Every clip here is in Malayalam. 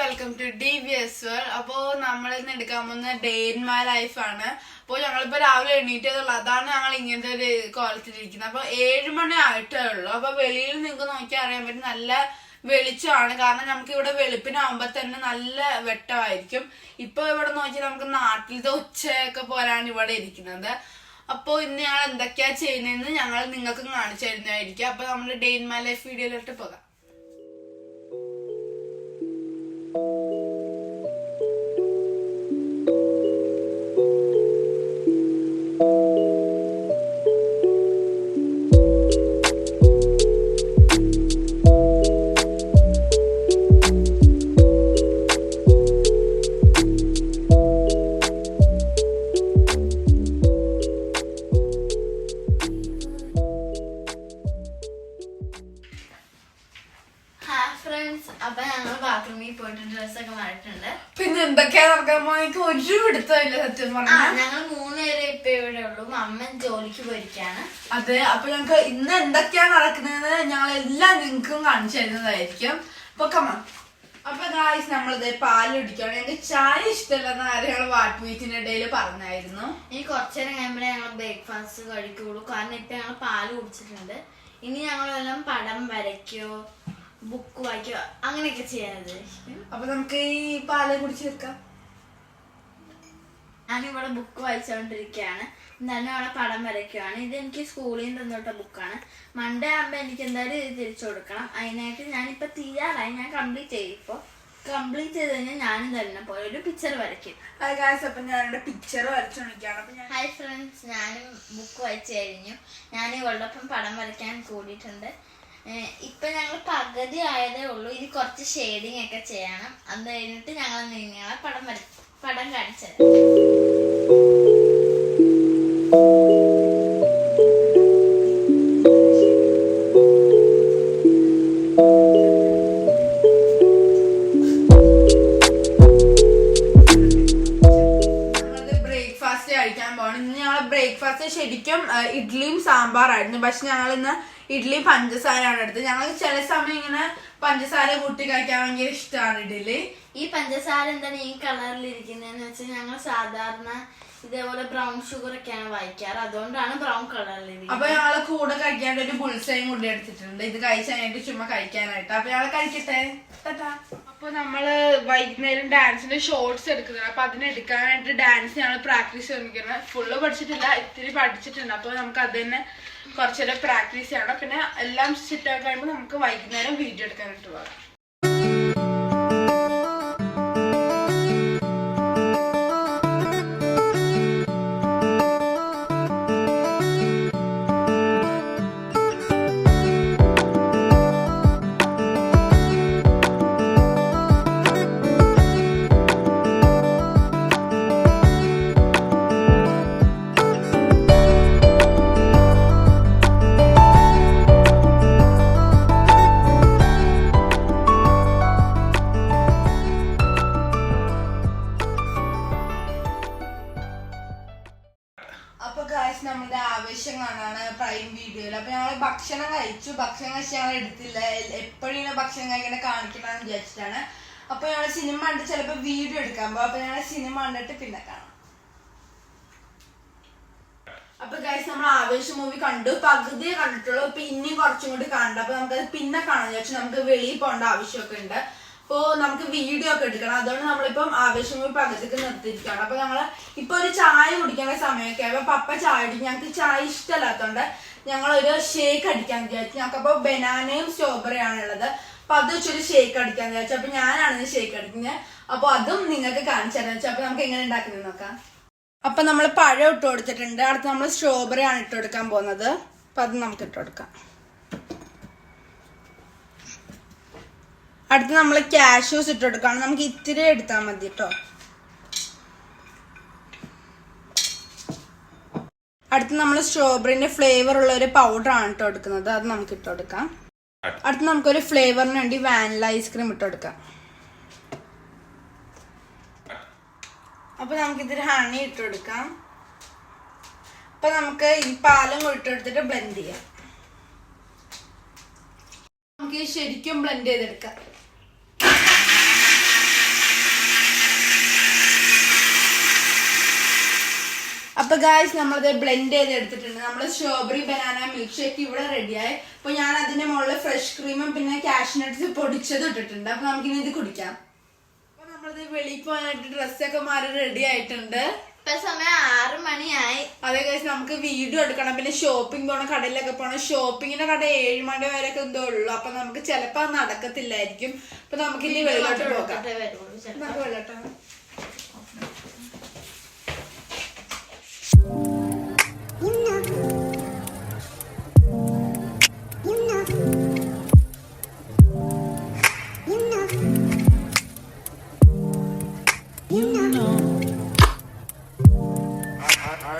Welcome to D V S world. അപ്പോ നമ്മൾ ഇന്ന് എടുക്കാൻ പോകുന്ന ഡേ ഇൻ മൈ ലൈഫ് ആണ് അപ്പോൾ ഞങ്ങളിപ്പോ രാവിലെ എണീറ്റതുള്ളൂ അതാണ് ഞങ്ങൾ ഇങ്ങനത്തെ ഒരു കോലത്തിലിരിക്കുന്നത്. അപ്പൊ ഏഴ് മണി ആയിട്ടേ ഉള്ളൂ. അപ്പോൾ വെളിയിൽ നിങ്ങൾക്ക് നോക്കിയാൽ അറിയാൻ പറ്റും നല്ല വെളിച്ചമാണ്. കാരണം നമുക്ക് ഇവിടെ വെളുപ്പിനാവുമ്പോ തന്നെ നല്ല വെട്ടമായിരിക്കും. ഇപ്പൊ ഇവിടെ നോക്കി നമുക്ക് നാട്ടിലത്തെ ഉച്ചയൊക്കെ പോലാണ് ഇവിടെ ഇരിക്കുന്നത്. അപ്പോൾ ഇന്ന് ഞങ്ങൾ എന്തൊക്കെയാ ചെയ്യുന്നതെന്ന് ഞങ്ങൾ നിങ്ങൾക്ക് കാണിച്ചു തരുന്നതായിരിക്കും. അപ്പൊ നമ്മുടെ ഡേ ഇൻ മൈ ലൈഫ് വീഡിയോയിലോട്ട് പോകാം. Thank you. എന്തൊക്കെയാ നടക്കാൻ എനിക്ക് ഒരു പിടുത്തമില്ല സത്യം ആ പറഞ്ഞാൽ ഞങ്ങൾ മൂന്നുപേരെ ഇപ്പൊ ഇവിടെ ഉള്ളൂ. അമ്മൻ ജോലിക്ക് പോയിരിക്കാണ്. അതെ അപ്പൊ ഞങ്ങക്ക് ഇന്ന് എന്തൊക്കെയാ നടക്കുന്നത് ഞങ്ങൾ എല്ലാം നിങ്ങൾക്കും കാണിച്ചു തരുന്നതായിരിക്കും. അപ്പൊ കമ അപ്പൊ ഗായ്സ് നമ്മളിത് പാൽ കുടിക്കണം ഞങ്ങൾക്ക് ചായ ഇഷ്ടമല്ലെന്ന് ആരും ഞങ്ങൾ വാട്ട് മീറ്റിന്റെ ഇടയിൽ പറഞ്ഞായിരുന്നു. ഇനി കുറച്ചു നേരം കഴിയുമ്പോഴേ ഞങ്ങൾ ബ്രേക്ക്ഫാസ്റ്റ് കഴിക്കുള്ളൂ. കാരണം ഇപ്പൊ ഞങ്ങൾ പാൽ കുടിച്ചിട്ടുണ്ട്. ഇനി ഞങ്ങളെല്ലാം പടം വരയ്ക്കോ ബുക്ക് വായിക്കുക അങ്ങനെയൊക്കെ ചെയ്യാനത് അപ്പൊ നമുക്ക് ഈ പാൽ കുടിച്ച് വെക്കാം. ഞാനിവിടെ ബുക്ക് വായിച്ചുകൊണ്ടിരിക്കുകയാണ് എന്തായാലും അവിടെ പടം വരയ്ക്കുകയാണ് ഇത് എനിക്ക് സ്കൂളിൽ നിന്ന് തന്നോട്ട ബുക്കാണ്. മൺഡേ ആകുമ്പോൾ എനിക്ക് എന്തായാലും ഇത് തിരിച്ചു കൊടുക്കണം. അതിനായിട്ട് ഞാനിപ്പോൾ തീരാറായി. ഞാൻ കംപ്ലീറ്റ് ചെയ്യും ഇപ്പോൾ കംപ്ലീറ്റ് ചെയ്ത് കഴിഞ്ഞാൽ ഞാനും തന്നെ പോലെ ഒരു പിക്ചർ വരയ്ക്കും. അപ്പൊ ഇവിടെ പിക്ചർ വരച്ചോണ്ടിരിക്കുകയാണ്. ഹായ് ഫ്രണ്ട്സ് ഞാനും ബുക്ക് വായിച്ചു കഴിഞ്ഞു. ഞാൻ ഇവളോടൊപ്പം പടം വരയ്ക്കാൻ കൂടിയിട്ടുണ്ട്. ഇപ്പൊ ഞങ്ങൾ പകുതി ആയതേ ഉള്ളൂ. ഇനി കുറച്ച് ഷെയ്ഡിങ് ഒക്കെ ചെയ്യണം. അത് കഴിഞ്ഞിട്ട് ഞങ്ങൾ നിങ്ങളെ പടം വര പടം കാണിച്ചത് കഴിക്കാൻ പോകണം ഇന്ന് ഞങ്ങൾ ബ്രേക്ക്ഫാസ്റ്റ് ശരിക്കും ഇഡ്ലിയും ഇഡ്ഡലിയും സാമ്പാറായിരുന്നു പക്ഷെ ഞങ്ങൾ ഇന്ന് ഇഡ്ഡലിയും പഞ്ചസാരയാണ് എടുത്തത്. ഞങ്ങൾ ചില സമയം ഇങ്ങനെ പഞ്ചസാര കൂട്ടി കഴിക്കാൻ ഭയങ്കര ഇഷ്ടമാണ് ഇഡ്ഡലി ഈ പഞ്ചസാര എന്താണ് ഈ കളറിൽ ഇരിക്കുന്നതെന്ന് വെച്ചാൽ ഞങ്ങൾ സാധാരണ ഇതേപോലെ ബ്രൗൺ ഷുഗർ ഒക്കെയാണ് വായിക്കാറ്. അതുകൊണ്ടാണ് ബ്രൗൺ കളറിൽ അപ്പൊ ഞങ്ങൾ കൂടെ കഴിക്കാണ്ട് ഒരു ബുൾസയും കൂടി എടുത്തിട്ടുണ്ട്. ഇത് കഴിച്ചു ചുമ്മാ കഴിക്കാനായിട്ട്. അപ്പൊ ഞങ്ങൾ കഴിക്കട്ടെ. അപ്പൊ നമ്മൾ വൈകുന്നേരം ഡാൻസിന്റെ ഷോർട്സ് എടുക്കുന്നുണ്ട് അപ്പൊ അതിനെടുക്കാനായിട്ട് ഡാൻസ് ഞങ്ങൾ പ്രാക്ടീസ് ചെയ്തിരിക്കുന്നത് ഫുള്ള് പഠിച്ചിട്ടില്ല ഇത്തിരി പഠിച്ചിട്ടുണ്ട്. അപ്പൊ നമുക്ക് അത് തന്നെ കുറച്ചേരം പ്രാക്ടീസ് ചെയ്യണം. പിന്നെ എല്ലാം സെറ്റ് ആക്കി നമുക്ക് വൈകുന്നേരം വീഡിയോ എടുക്കാനായിട്ട് പോകാം. ഭക്ഷണം കഴിച്ചു. ഭക്ഷണം കഴിച്ച് ഞങ്ങൾ എടുത്തില്ല. എപ്പോഴും ഇങ്ങനെ ഭക്ഷണം കഴിക്കണ കാണിക്കണമെന്ന് വിചാരിച്ചിട്ടാണ്. അപ്പൊ ഞങ്ങൾ സിനിമ കണ്ട് ചിലപ്പോ വീഡിയോ എടുക്കാൻ പോകും. അപ്പൊ ഞങ്ങൾ സിനിമ കണ്ടിട്ട് പിന്നെ കാണാം. അപ്പൊ ഗൈസ് നമ്മൾ ആവേശ മൂവി കണ്ടു. പകുതിയെ കണ്ടിട്ടുള്ളൂ. പിന്നെയും കുറച്ചും കൂടി കാണണ്ട. അപ്പൊ നമുക്കത് പിന്നെ കാണാൻ വിചാരിച്ചു. നമുക്ക് വെളിയിൽ പോകേണ്ട ആവശ്യമൊക്കെ ഉണ്ട്. അപ്പോ നമുക്ക് വീഡിയോ ഒക്കെ എടുക്കണം. അതുകൊണ്ട് നമ്മളിപ്പം ആവേശം കൂടി പകുതിക്ക് നിർത്തിയിരിക്കുകയാണ്. അപ്പൊ ഞങ്ങൾ ഇപ്പൊ ഒരു ചായ കുടിക്കേണ്ട സമയമൊക്കെ. അപ്പൊ പപ്പ ചായ കുടിക്കും. ഞങ്ങൾക്ക് ചായ ഇഷ്ടമല്ലാത്തോണ്ട് ഞങ്ങൾ ഒരു ഷേക്ക് അടിക്കാൻ വിചാരിച്ചു. ഞങ്ങൾക്ക് അപ്പൊ ബനാനയും സ്ട്രോബെറിയും ആണുള്ളത് അപ്പൊ അത് വെച്ചൊരു ഷേക്ക് അടിക്കാൻ വിചാരിച്ചു. അപ്പൊ ഞാനാണ് ഷേക്ക് അടിക്കുന്നത് അപ്പൊ അതും നിങ്ങൾക്ക് കാണിച്ചു തരാൻ വെച്ചാൽ അപ്പൊ നമുക്ക് എങ്ങനെ ഉണ്ടാക്കുന്നത് നോക്കാം. അപ്പൊ നമ്മൾ പഴം ഇട്ട് കൊടുത്തിട്ടുണ്ട്. അടുത്ത് നമ്മൾ സ്ട്രോബെറി ആണ് ഇട്ട് കൊടുക്കാൻ പോകുന്നത്. അപ്പൊ അത് നമുക്ക് ഇട്ട് കൊടുക്കാം. അടുത്ത് നമ്മൾ കാഷ്യൂസ് ഇട്ട് നമുക്ക് ഇത്തിരി എടുത്താൽ മതി കേട്ടോ അടുത്ത് നമ്മൾ സ്ട്രോബെറിന്റെ ഫ്ലേവർ ഉള്ള ഒരു പൗഡർ ആണ് ഇട്ട് എടുക്കുന്നത്. അത് നമുക്ക് ഇട്ട് കൊടുക്കാം അടുത്ത് നമുക്കൊരു ഫ്ലേവറിന് വേണ്ടി വാനില ഐസ്ക്രീം ഇട്ട് കൊടുക്കാം അപ്പൊ നമുക്ക് ഇതിൽ ഹണി ഇട്ട് കൊടുക്കാം അപ്പൊ നമുക്ക് ഈ പാലും ഇട്ട് കൊടുത്തിട്ട് ബ്ലെൻഡ് ചെയ്യാം. നമുക്ക് ശരിക്കും ബ്ലെൻഡ് ചെയ്തെടുക്കാം. അപ്പൊ ഗായ്സ് നമ്മളത് ബ്ലെൻഡ് ചെയ്ത് എടുത്തിട്ടുണ്ട് നമ്മൾ സ്ട്രോബെറി ബനാന മിൽക്ക് ഷേക്ക് ഇവിടെ റെഡിയായി അപ്പൊ ഞാൻ അതിന്റെ മുകളിൽ ഫ്രഷ് ക്രീമും പിന്നെ കാഷ്നട്ട്സ് പൊടിച്ചത് ഇട്ടിട്ടുണ്ട്. അപ്പൊ നമുക്കിനി ഇത് കുടിക്കാം. അപ്പൊ നമ്മളത് വെളിയിൽ പോകാനായിട്ട് ഡ്രസ്സൊക്കെ മാറി റെഡി ആയിട്ടുണ്ട്. ഇപ്പൊ സമയം ആറ് മണിയായി. അതെ കഴിച്ച് നമുക്ക് വീഡിയോ എടുക്കണം. പിന്നെ ഷോപ്പിംഗ് പോകണം കടയിലൊക്കെ പോകണം ഷോപ്പിങ്ങിന്റെ കട ഏഴ് മണി വരെയൊക്കെ എന്തോ ഉള്ളു. അപ്പൊ നമുക്ക് ചിലപ്പോ നടക്കത്തില്ലായിരിക്കും. അപ്പൊ നമുക്ക് ഇനി വെള്ളോട്ട് പോകാം. വെള്ളോട്ടാണ് നമുക്ക്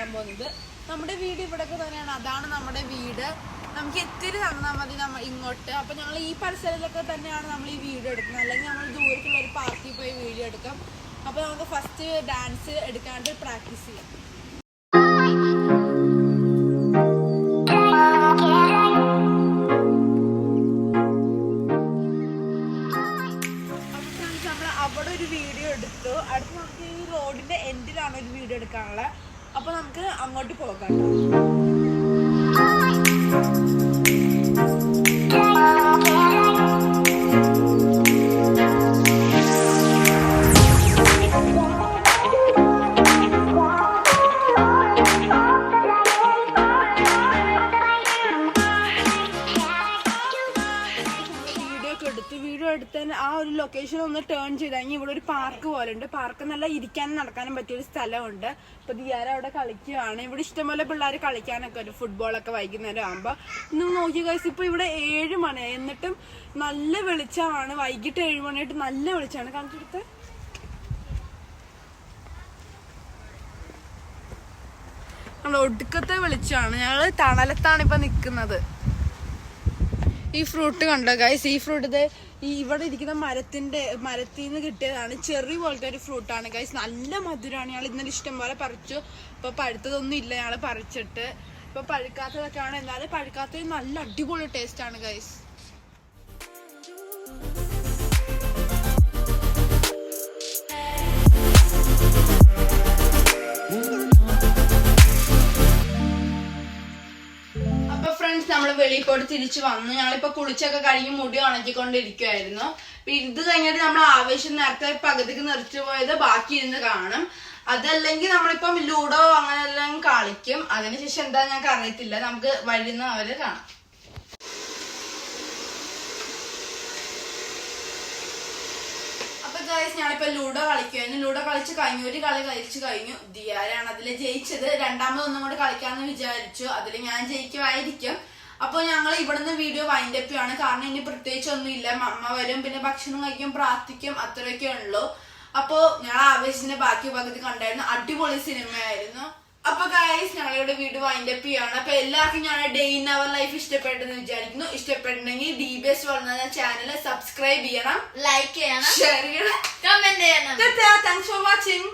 നമ്മൾ പോകുന്നത്. നമ്മുടെ വീട് ഇവിടെയൊക്കെ തന്നെയാണ്. അതാണ് നമ്മുടെ വീട്. നമുക്ക് എത്തിരി തന്നാൽ മതി നമ്മൾ ഇങ്ങോട്ട്. അപ്പൊ ഞങ്ങൾ ഈ പരിസരത്തൊക്കെ തന്നെയാണ് നമ്മൾ ഈ വീഡിയോ എടുക്കുന്നത്. അല്ലെങ്കിൽ നമ്മൾ ദൂരത്തുള്ള ഒരു പാർക്കിൽ പോയി വീഡിയോ എടുക്കാം. അപ്പോൾ നമുക്ക് ഫസ്റ്റ് ഡാൻസ് എടുക്കാണ്ട് പ്രാക്ടീസ് ചെയ്യാം. അവിടെ ഒരു വീഡിയോ എടുത്തു. അടുത്ത് നമുക്ക് ഈ റോഡിന്റെ എൻഡിലാണ് ഒരു വീഡിയോ എടുക്കാനുള്ളത്. അപ്പൊ നമുക്ക് അങ്ങോട്ട് പോകാം. പാർക്ക് പോലെ ഉണ്ട് പാർക്ക് നല്ല ഇരിക്കാനും നടക്കാനും പറ്റിയ ഒരു സ്ഥലമുണ്ട്. അപ്പൊ ദിയാര അവിടെ കളിക്കുകയാണ്. ഇവിടെ ഇഷ്ടംപോലെ പിള്ളേർ കളിക്കാനൊക്കെ ഒരു ഫുട്ബോളൊക്കെ വൈകുന്നേരം ആകുമ്പോ ഇന്ന് നോക്കി കഴിച്ച് ഇപ്പൊ ഇവിടെ ഏഴ് മണിയായി എന്നിട്ടും നല്ല വെളിച്ചമാണ്. വൈകിട്ട് ഏഴ് മണിയായിട്ട് നല്ല വെളിച്ചമാണ്. കാണിച്ചെടുത്ത് ഒടുക്കത്തെ വെളിച്ചമാണ്. ഞങ്ങൾ തണലത്താണ് ഇപ്പൊ നിക്കുന്നത്. ഈ ഫ്രൂട്ട് കണ്ടോ ഗൈസ് ഈ ഫ്രൂട്ട് ഈ ഇവിടെ ഇരിക്കുന്ന മരത്തിന്റെ മരത്തിൽ നിന്ന് കിട്ടിയതാണ് ചെറി പോലത്തെ ഒരു ഫ്രൂട്ടാണ്. ഗൈസ് നല്ല മധുരമാണ് ഞങ്ങൾ ഇന്നലെ ഇഷ്ടം പോലെ പറിച്ചു. ഇപ്പൊ പഴുത്തതൊന്നും ഇല്ല ഞങ്ങൾ പറിച്ചിട്ട്. ഇപ്പൊ പഴുക്കാത്തതൊക്കെയാണ്. എന്നാലും പഴുക്കാത്തത് നല്ല അടിപൊളി ടേസ്റ്റ് ആണ് ഗൈസ് ഫ്രണ്ട്സ് നമ്മൾ വെളിയിൽ തിരിച്ചു വന്നു ഞങ്ങളിപ്പോ കുളിച്ചൊക്കെ കഴിഞ്ഞ് മുടി ഉണക്കിക്കൊണ്ടിരിക്കുവായിരുന്നു. അപ്പൊ ഇത് കഴിഞ്ഞിട്ട് നമ്മൾ ആവേശം നേരത്തെ പകുതിക്ക് നിർത്തി പോയത് ബാക്കി ഇരുന്ന് കാണും. അതല്ലെങ്കിൽ നമ്മളിപ്പം ലൂഡോ അങ്ങനെ എല്ലാം കളിക്കും അതിനുശേഷം എന്താ ഞങ്ങൾക്ക് അറിയത്തില്ല നമുക്ക് വരുന്ന അവർ കാണാം. ഗൈസ് ഞാനിപ്പോ ലൂഡോ കളിക്കുമായിരുന്നു ലൂഡോ കളിച്ച് കഴിഞ്ഞു. ഒരു കളി കളിച്ചു കഴിഞ്ഞു. ദിയാരാണ് അതിൽ ജയിച്ചത്. രണ്ടാമത് ഒന്നും കൂടെ കളിക്കാന്ന് വിചാരിച്ചു. അതിൽ ഞാൻ ജയിക്കുമായിരിക്കും അപ്പോൾ ഞങ്ങൾ ഇവിടുന്ന് വീഡിയോ വൈൻഡപ്പ് ആണ് കാരണം ഇനി പ്രത്യേകിച്ച് ഒന്നുമില്ല അമ്മ വരും പിന്നെ ഭക്ഷണം കഴിക്കും പ്രാർത്ഥിക്കും അത്രയൊക്കെ ഉള്ളൂ. അപ്പോൾ ഞങ്ങൾ ആവേശത്തിന്റെ ബാക്കി പകുതി കണ്ടായിരുന്നു. അടിപൊളി സിനിമയായിരുന്നു അപ്പൊ ഗായസ് ഞങ്ങളിവിടെ വീട് വൈൻഡ് അപ്പ് ചെയ്യാണ്. അപ്പൊ എല്ലാവർക്കും ഞങ്ങളുടെ ഡേ ഇൻ അവർ ലൈഫ് ഇഷ്ടപ്പെട്ടെന്ന് വിചാരിക്കുന്നു. ഇഷ്ടപ്പെട്ടുണ്ടെങ്കിൽ ഡി ബി എസ് വളർന്ന ചാനൽ സബ്സ്ക്രൈബ് ചെയ്യണം. ലൈക്ക് ചെയ്യണം. ഷെയർ ചെയ്യണം. കമന്റ് ചെയ്യണം. Thanks for watching